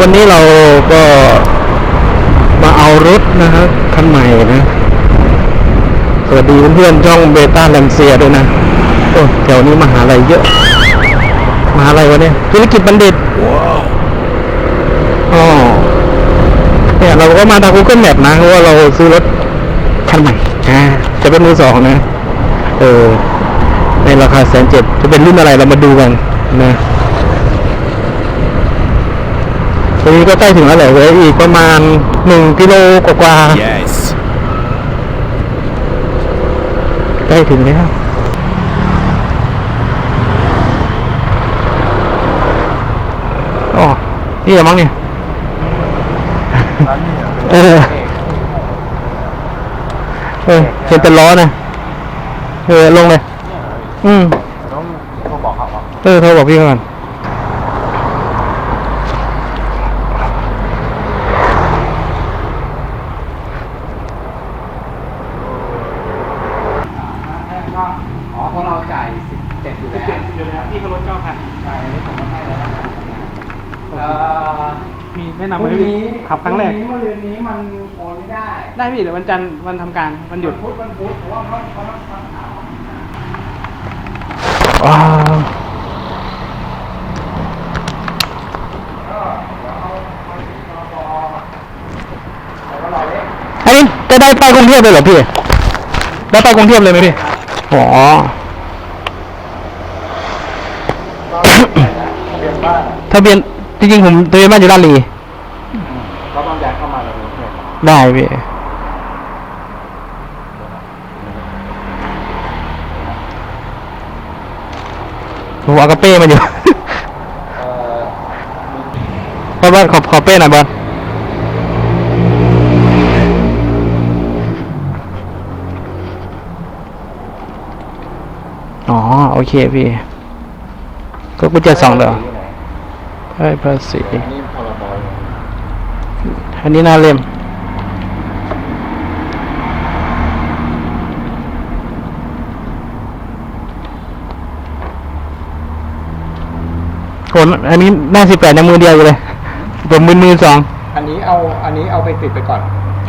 วันนี้เราก็มาเอารถนะฮะคันใหม่นะสวัสดีเพื่อนๆช่องเบต้าแลมเซียด้วยนะโอ้แถวนี้มหาลัยเยอะ มหาลัยวะเนี่ยธุรกิจบัณฑิตอ๋อเนี่ยเราก็มาทาง Google Map นะเพราะว่าเราซื้อรถคันใหม่อ่าจะเป็นมือสองนะ เออในราคาแสนเจ็ดจะเป็นรุ่นอะไรเรามาดูกันนะ ตรงนี้ก็ใกล้ถึงแล้วแหละเหลยอีกประมาณหนึ่งกิโลกว่า Yes. ๆใกล้ถึงแล้วอ๋อนี่เหรอมั้งเนี่ยเออเออเห็นแต่ล้อนะเออลงเลย อืม ต้องโทรบอกเขาว่าเออโทรบอกพี่เขาก่อน อ๋อเพราะเราจ่ายสิบเจ็ดอยู่แล้ว อยู่แล้วพี่เขาลดเก้าพัน ใช่อันนี้ผมก็ให้แล้วนะเอ่อ มีแนะนำให้พี่ขับครั้งแรก พนี้เมื่อเรือนนี้มันโอนไม่ได้ได้พี่เดี๋ยววันจันทร์วันทำการวันหยุด พุธวันพุธเพราะว่าเขาเขาต้องทำข่าวว้าวแล้วก็รอเล่นอันนี้จะได้ไปกรุงเทพเลยเหรอพี่ ได้ไปกรุงเทพเลยไหมพี่ อ๋อ เรียนบ้าน ทะเบียนจริงๆผมทะเบียนบ้านอยู่ลาดลี ได้พี่ผมเอากระเป้มาอยู่เอ่อบอลบอลขอขอเป้หน่อยบอลอ๋อ โอเคพี่ ก็กุญแจสองเด้อเฮ้ยภาษีนี่พรบอันนี้หน่าเล่ม นอันนี้หน้าสิบแปดในมือเดียวอยู่เลย ผมมือมือสอง อันนี้เอาอันนี้เอาไปติดไปก่อน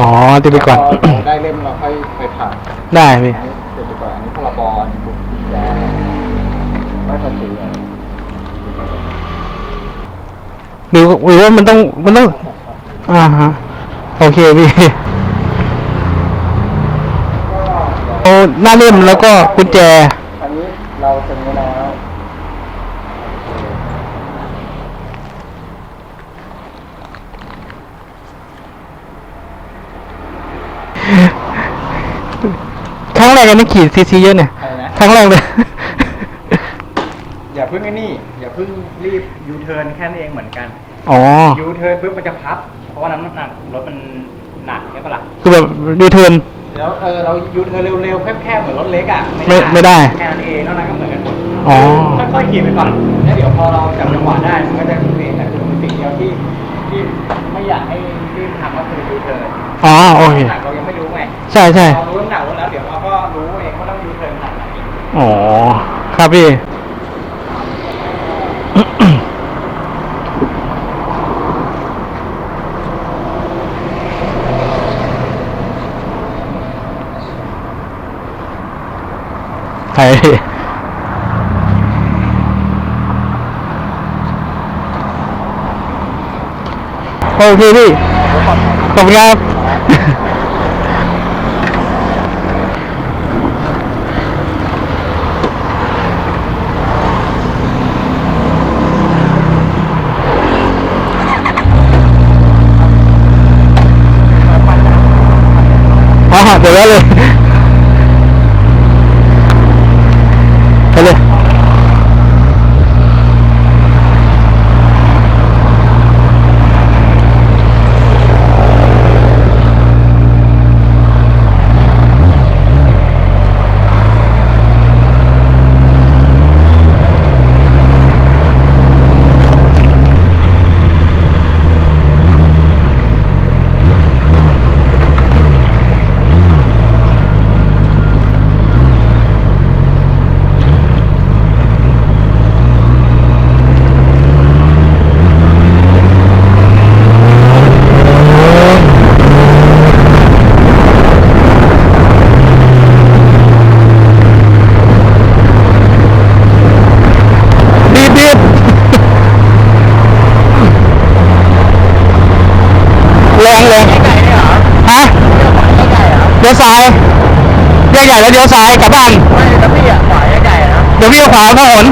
อ๋อติดไปก่อนพเราได้เล่มเราค่อยไปผ่านได้พี่อันนี้ติดไปก่อนอันนี้พรบอันนี้ปุ๊บยาไม่ภาษีอะหรือหรือว่ามันต้องมันต้องอ่าฮะโอเคพี่โอ้หน้าเล่มแล้วก็กุญแจ อันนี้เราเซ็นไว้แล้ว ครั้งแร กอันนี้ขี่ซีซีเยอะเนี่ยอะไรนะ ครั้งแรกเลย อย่าเพิ่งไอ้นี่ อย่าเพิ่งรีบยูเทิร์นแค่นั้นเองเหมือนกันอ๋อ ยูเทิร์นปุ๊บมันจะพับ เพราะว่าน้ำหนักรถมันหนักใช่ปะล่ะคือแบบดูเทิร์น แล้วเออเรายูเทิร์นเร็วๆแคบๆเหมือนรถเล็กอะไม่ไม่ได้แค่นั้นเองนอกนั้นก็เหมือนกันหมดอ๋อ ค่อยๆขี่ไปก่อนแล้วเดี๋ยวพอเราจับจังหวะได้มันก็จะเองแต่คือสิ่งเดียวที่ที่ไม่อยากให้รีบทำก็คือยูเทิร์นอ๋อโอเคหนักเรายังไม่รู้ไงใช่ใช่เรารู้น้ำหนักแล้วเดี๋ยวเราก็ รู้เองว่าต้องยูเทิร์นขนาดไหนอ๋อ ครับพี่ ใครพี่โอเคพี่ ขอบคุณครับ อ๋ ลี้ยวซ้ายแยกใหญ่แล้วเลี้ยวซ้ายกลับบ้านไม่แล้วพี่อะขวาใหญ่ๆนะเดี๋ยวพี่เอาขวาเข้าหน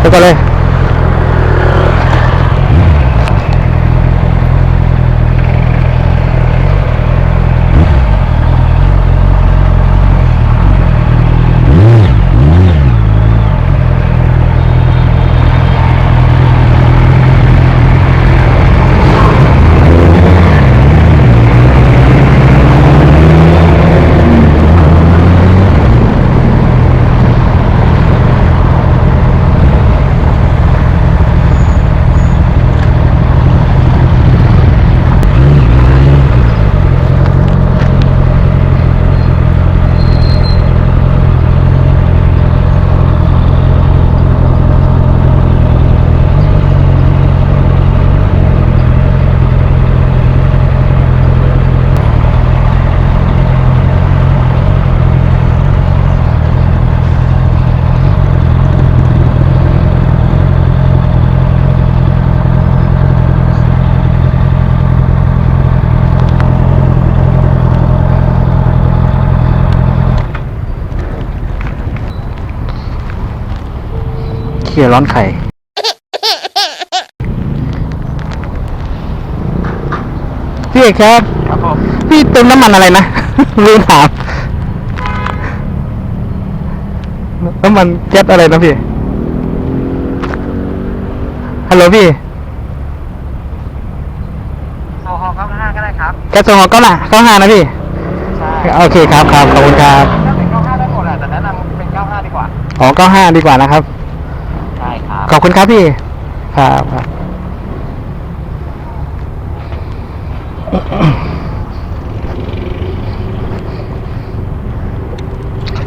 ไปก่อนเลย เขี่ยร้อนไข่ พี่เอกครับ ครับผมพี่เติมน้ำมันอะไรนะ ลืมถามน้ำมันแก๊สอะไรนะพี่ ฮัลโหลพี่โซฮอลครับห้าก็ได้ครับ แก๊สโซฮอล์ก็น่ะก็ห้านะพี่ ใช่โอเคครับครับขอบคุณครับ ถ้าเป็น95ได้หมดอะแต่แนะนำเป็น95ดีกว่าอ๋อก็ห้าดีกว่านะครับใช่ครับ ขอบคุณครับพี่ ครับครับ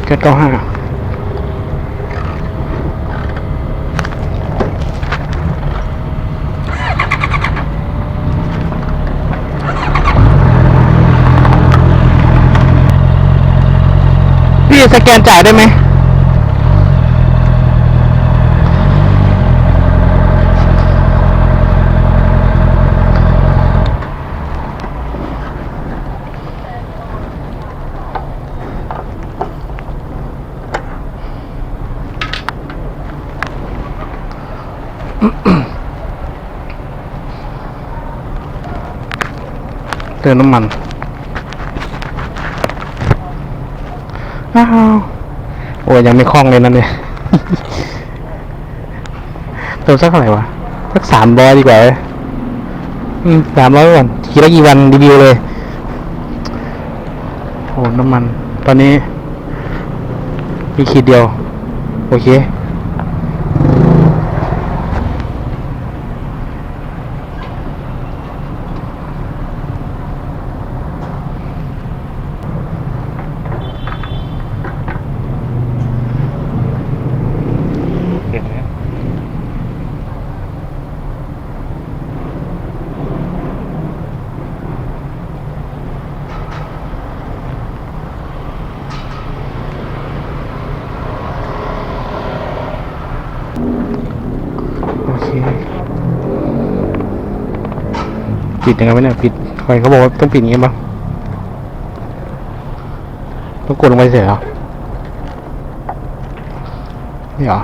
แก๊สเก้าห้าพี่สแกนจ่ายได้ไหม ติมน้ำมันอ้าวโอ้ยยังไม่คล่องเลยนั่นเนี่ยเติมสักเท่าไหร่วะสักสามร้อยดีกว่าเว้ยอืมสามร้อยก่อนขี่ได้กี่วันรีวิวเลยโอ้น้ำมัน ตอนนี้ มีขีดเดียว โอเค ปิดยังไงวะเนี่ยปิดใครเขาบอกว่าต้องปิดอย่างงี้ป่ะต้องกดลงไปเสียเหรอนี่เหรอ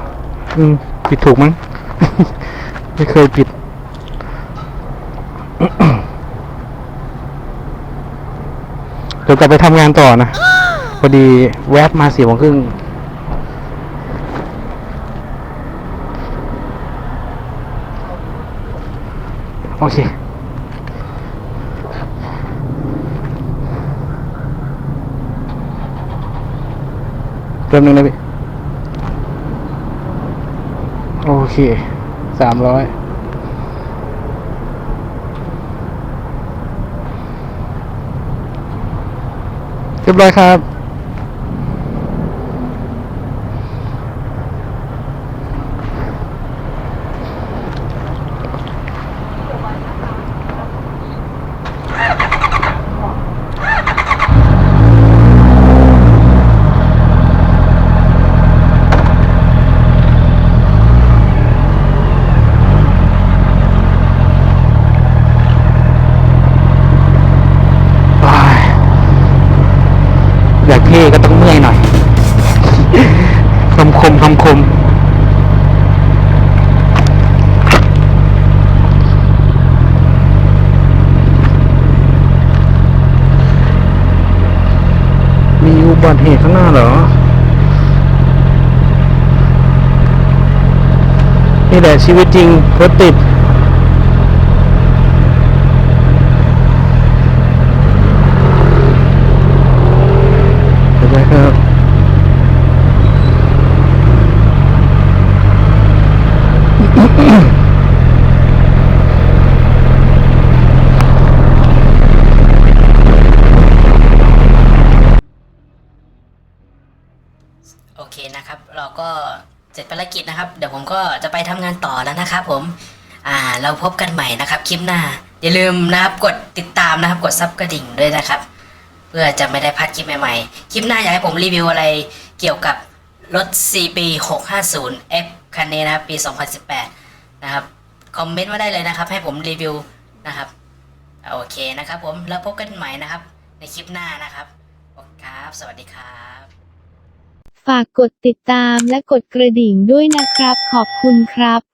อืมปิดถูกมั้ง ไม่เคยปิดเดี๋ยวกลับไปทำงานต่อนะ พอดีแวบมาสี่โมงครึ่งโอเค เริ่มหนึ่งนะพี่ โอเค สามร้อยเรียบร้อยครับ บัติเหตุข้างหน้าเหรอ นี่แหละชีวิตจริงรถติด เห็นไหมครับ โอเคนะครับ เราก็เสร็จภารกิจนะครับ เดี๋ยว ผมก็จะไปทำงานต่อแล้วนะครับผมอ่าเราพบกันใหม่นะครับคลิปหน้า อย่าลืมนะครับกดติดตามนะครับกดซับกระดิ่งด้วยนะครับ เพื่อจะไม่ได้พลาดคลิปใหม่ๆ คลิปหน้าอยากให้ผมรีวิวอะไรเกี่ยวกับรถ CB 650 F คันนี้นะครับปี 2018 นะครับคอมเมนต์มาได้เลยนะครับ ให้ผมรีวิวนะครับโอเคนะครับผมแล้วพบกันใหม่นะครับ ในคลิปหน้านะครับครับ สวัสดีครับ ฝากกดติดตามและกดกระดิ่งด้วยนะครับ ขอบคุณครับ